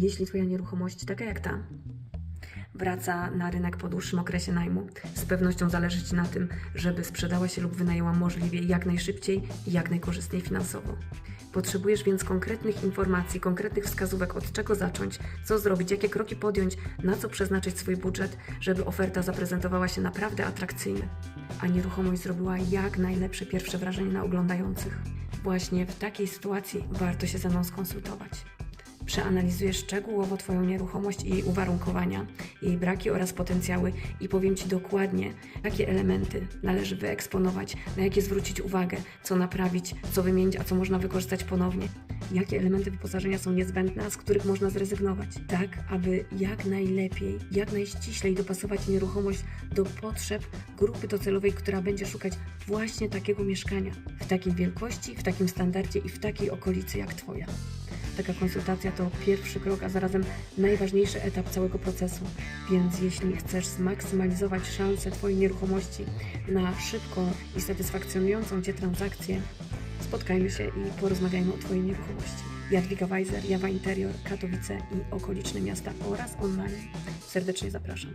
Jeśli Twoja nieruchomość, taka jak ta, wraca na rynek po dłuższym okresie najmu, z pewnością zależy Ci na tym, żeby sprzedała się lub wynajęła możliwie jak najszybciej i jak najkorzystniej finansowo. Potrzebujesz więc konkretnych informacji, konkretnych wskazówek, od czego zacząć, co zrobić, jakie kroki podjąć, na co przeznaczyć swój budżet, żeby oferta zaprezentowała się naprawdę atrakcyjnie, a nieruchomość zrobiła jak najlepsze pierwsze wrażenie na oglądających. Właśnie w takiej sytuacji warto się ze mną skonsultować. Przeanalizuję szczegółowo Twoją nieruchomość i jej uwarunkowania, jej braki oraz potencjały i powiem Ci dokładnie, jakie elementy należy wyeksponować, na jakie zwrócić uwagę, co naprawić, co wymienić, a co można wykorzystać ponownie. Jakie elementy wyposażenia są niezbędne, a z których można zrezygnować, tak aby jak najlepiej, jak najściślej dopasować nieruchomość do potrzeb grupy docelowej, która będzie szukać właśnie takiego mieszkania, w takiej wielkości, w takim standardzie i w takiej okolicy jak Twoja. Taka konsultacja to pierwszy krok, a zarazem najważniejszy etap całego procesu. Więc jeśli chcesz zmaksymalizować szanse Twojej nieruchomości na szybką i satysfakcjonującą Cię transakcję, spotkajmy się i porozmawiajmy o Twojej nieruchomości. Jadwiga Weiser, Jawa Interior, Katowice i okoliczne miasta oraz online. Serdecznie zapraszam.